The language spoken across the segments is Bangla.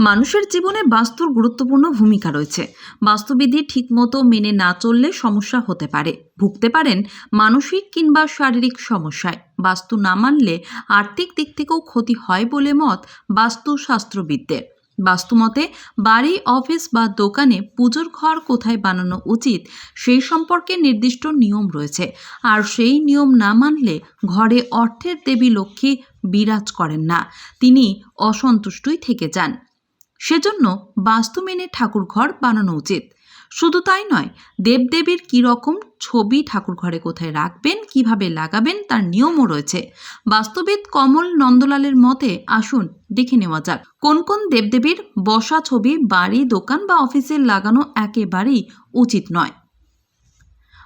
মানুষের জীবনে বাস্তুর গুরুত্বপূর্ণ ভূমিকা রয়েছে। বাস্তুবিধি ঠিকমতো মেনে না চললে সমস্যা হতে পারে। ভুগতে পারেন মানসিক কিংবা শারীরিক সমস্যায়। বাস্তু না মানলে আর্থিক দিক থেকেও ক্ষতি হয় বলে মত বাস্তু শাস্ত্রবিদদের বাস্তুমতে বাড়ি, অফিস বা দোকানে পুজোর ঘর কোথায় বানানো উচিত সেই সম্পর্কে নির্দিষ্ট নিয়ম রয়েছে। আর সেই নিয়ম না মানলে ঘরে অর্থের দেবী লক্ষ্মী বিরাজ করেন না। তিনি অসন্তুষ্টই থেকে যান। সেজন্য বাস্তু মেনে ঠাকুর ঘর বানানো উচিত। শুধু তাই নয়, দেবদেবীর কী রকম ছবি ঠাকুর ঘরে কোথায় রাখবেন, কীভাবে লাগাবেন তার নিয়মও রয়েছে। বাস্তবিদ কমল নন্দলালের মতে আসুন, দেখে নেওয়া যাক। কোন কোন দেবদেবীর বসা ছবি, বাড়ি, দোকান বা অফিসে লাগানো একেবারেই উচিত নয়।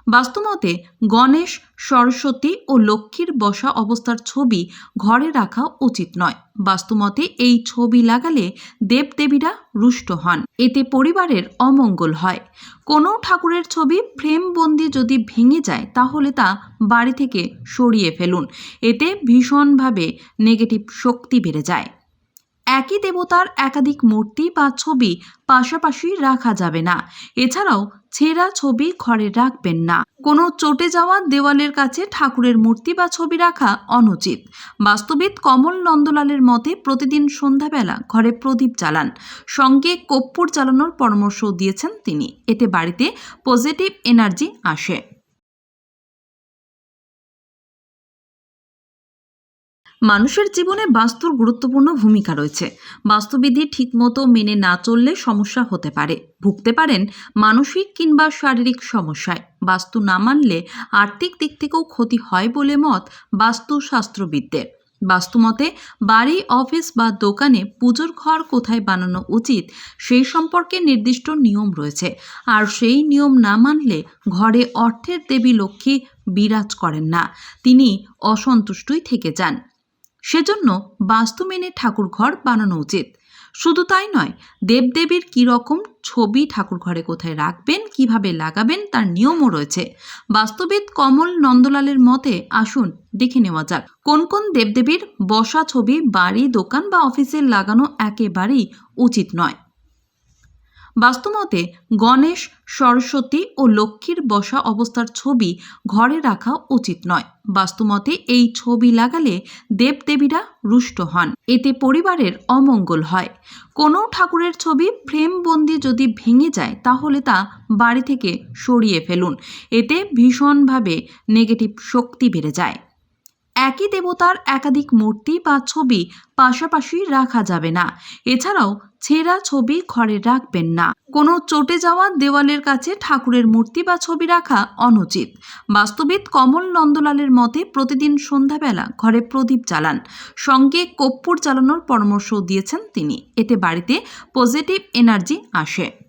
বাস্তুমতে গণেশ, সরস্বতী ও লক্ষ্মীর বসা অবস্থার ছবি ঘরে রাখা উচিত নয়। বাস্তুমতে এই ছবি লাগালে দেবদেবীরা রুষ্ট হন। এতে পরিবারের অমঙ্গল হয়। কোনো ঠাকুরের ছবি ফ্রেমবন্দি যদি ভেঙে যায়, তাহলে তা বাড়ি থেকে সরিয়ে ফেলুন। এতে ভীষণভাবে নেগেটিভ শক্তি বেড়ে যায়। একই দেবতার একাধিক মূর্তি বা ছবি পাশাপাশি রাখা যাবে না। এছাড়াও ছেঁড়া ছবি ঘরে রাখবেন না। কোনো চটে যাওয়া দেওয়ালের কাছে ঠাকুরের মূর্তি বা ছবি রাখা অনুচিত। বাস্তবিদ কমল নন্দলালের মতে প্রতিদিন সন্ধ্যাবেলা ঘরে প্রদীপ জ্বালান। সঙ্গে কপ্পুর জ্বালানোর পরামর্শ দিয়েছেন তিনি। এতে বাড়িতে পজিটিভ এনার্জি আসে। মানুষের জীবনে বাস্তুর গুরুত্বপূর্ণ ভূমিকা রয়েছে। বাস্তুবিধি ঠিকমতো মেনে না চললে সমস্যা হতে পারে। ভুগতে পারেন মানসিক কিংবা শারীরিক সমস্যায়। বাস্তু না মানলে আর্থিক দিক থেকেও ক্ষতি হয় বলে মত বাস্তু শাস্ত্রবিদদের বাস্তুমতে বাড়ি, অফিস বা দোকানে পুজোর ঘর কোথায় বানানো উচিত সেই সম্পর্কে নির্দিষ্ট নিয়ম রয়েছে। আর সেই নিয়ম না মানলে ঘরে অর্থের দেবী লক্ষ্মী বিরাজ করেন না। তিনি অসন্তুষ্টই থেকে যান। সেজন্য বাস্তু মেনে ঠাকুর ঘর বানানো উচিত। শুধু তাই নয়, দেবদেবীর কী রকম ছবি ঠাকুর ঘরে কোথায় রাখবেন, কীভাবে লাগাবেন তার নিয়মও রয়েছে। বাস্তবিদ কমল নন্দলালের মতে আসুন, দেখে নেওয়া যাক। কোন কোন দেবদেবীর বসা ছবি, বাড়ি, দোকান বা অফিসে লাগানো একেবারেই উচিত নয়। বাস্তুমতে গণেশ, সরস্বতী ও লক্ষ্মীর বসা অবস্থার ছবি ঘরে রাখা উচিত নয়। বাস্তুমতে এই ছবি লাগালে দেবদেবীরা রুষ্ট হন। এতে পরিবারের অমঙ্গল হয়। কোনো ঠাকুরের ছবি ফ্রেমবন্দি যদি ভেঙে যায়, তাহলে তা বাড়ি থেকে সরিয়ে ফেলুন। এতে ভীষণভাবে নেগেটিভ শক্তি বেড়ে যায়। একই দেবতার একাধিক মূর্তি বা ছবি পাশাপাশি রাখা যাবে না। এছাড়াও ছেঁড়া ছবি ঘরে রাখবেন না। কোনো চটে যাওয়া দেওয়ালের কাছে ঠাকুরের মূর্তি বা ছবি রাখা অনুচিত। বাস্তবিদ কমল নন্দলালের মতে প্রতিদিন সন্ধ্যাবেলা ঘরে প্রদীপ জ্বালান। সঙ্গে কপ্পুর চালানোর পরামর্শ দিয়েছেন তিনি। এতে বাড়িতে পজিটিভ এনার্জি আসে।